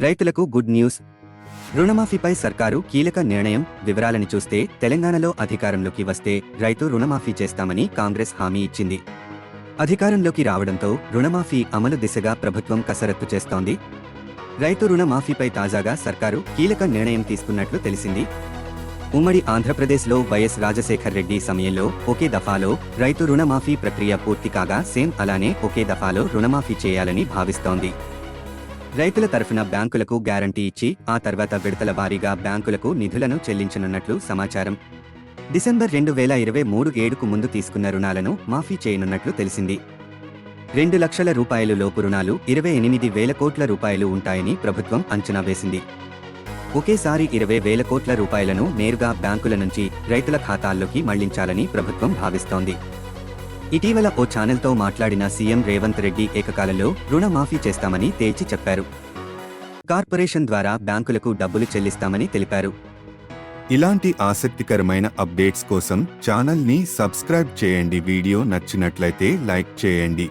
రైతులకు good news. రుణమాఫీపై సర్కారు కీలక నిర్ణయం. వివరాలని చూస్తే తెలంగాణలో అధికారంలోకి వస్తే రైతు రుణమాఫీ చేస్తామని కాంగ్రెస్ హామీ ఇచ్చింది. అధికారంలోకి రావడంతో రుణమాఫీ అమలు దిశగా ప్రభుత్వం కసరత్తు చేస్తోంది. రైతు రుణమాఫీపై తాజాగా సర్కారు కీలక నిర్ణయం తీసుకున్నట్లు తెలిసింది. ఉమ్మడి ఆంధ్రప్రదేశ్లో వైఎస్ రాజశేఖర్ రెడ్డి సమయంలో ఒకే దఫాలో రైతు రుణమాఫీ ప్రక్రియ పూర్తి కాగా సేమ్ అలానే ఒకే దఫాలో రుణమాఫీ చేయాలని భావిస్తోంది. రైతుల తరఫున బ్యాంకులకు గ్యారంటీ ఇచ్చి ఆ తర్వాత విడతల వారీగా బ్యాంకులకు నిధులను చెల్లించనున్నట్లు సమాచారం. డిసెంబర్ రెండు వేల ఇరవై మూడు ఏడుకు ముందు తీసుకున్న రుణాలను మాఫీ చేయనున్నట్లు తెలిసింది. రెండు లక్షల రూపాయలు లోపు రుణాలు ఇరవై ఎనిమిది వేల కోట్ల రూపాయలు ఉంటాయని ప్రభుత్వం అంచనా వేసింది. ఒకేసారి ఇరవై వేల కోట్ల రూపాయలను నేరుగా బ్యాంకుల నుంచి రైతుల ఖాతాల్లోకి మళ్ళించాలని ప్రభుత్వం భావిస్తోంది. ఇటీవల ఓ ఛానల్తో మాట్లాడిన సీఎం రేవంత్ రెడ్డి ఏకకాలంలో రుణమాఫీ చేస్తామని తేల్చి చెప్పారు. కార్పొరేషన్ ద్వారా బ్యాంకులకు డబ్బులు చెల్లిస్తామని తెలిపారు. ఇలాంటి ఆసక్తికరమైన అప్డేట్స్ కోసం ఛానల్ని సబ్స్క్రైబ్ చేయండి. వీడియో నచ్చినట్లయితే లైక్ చేయండి.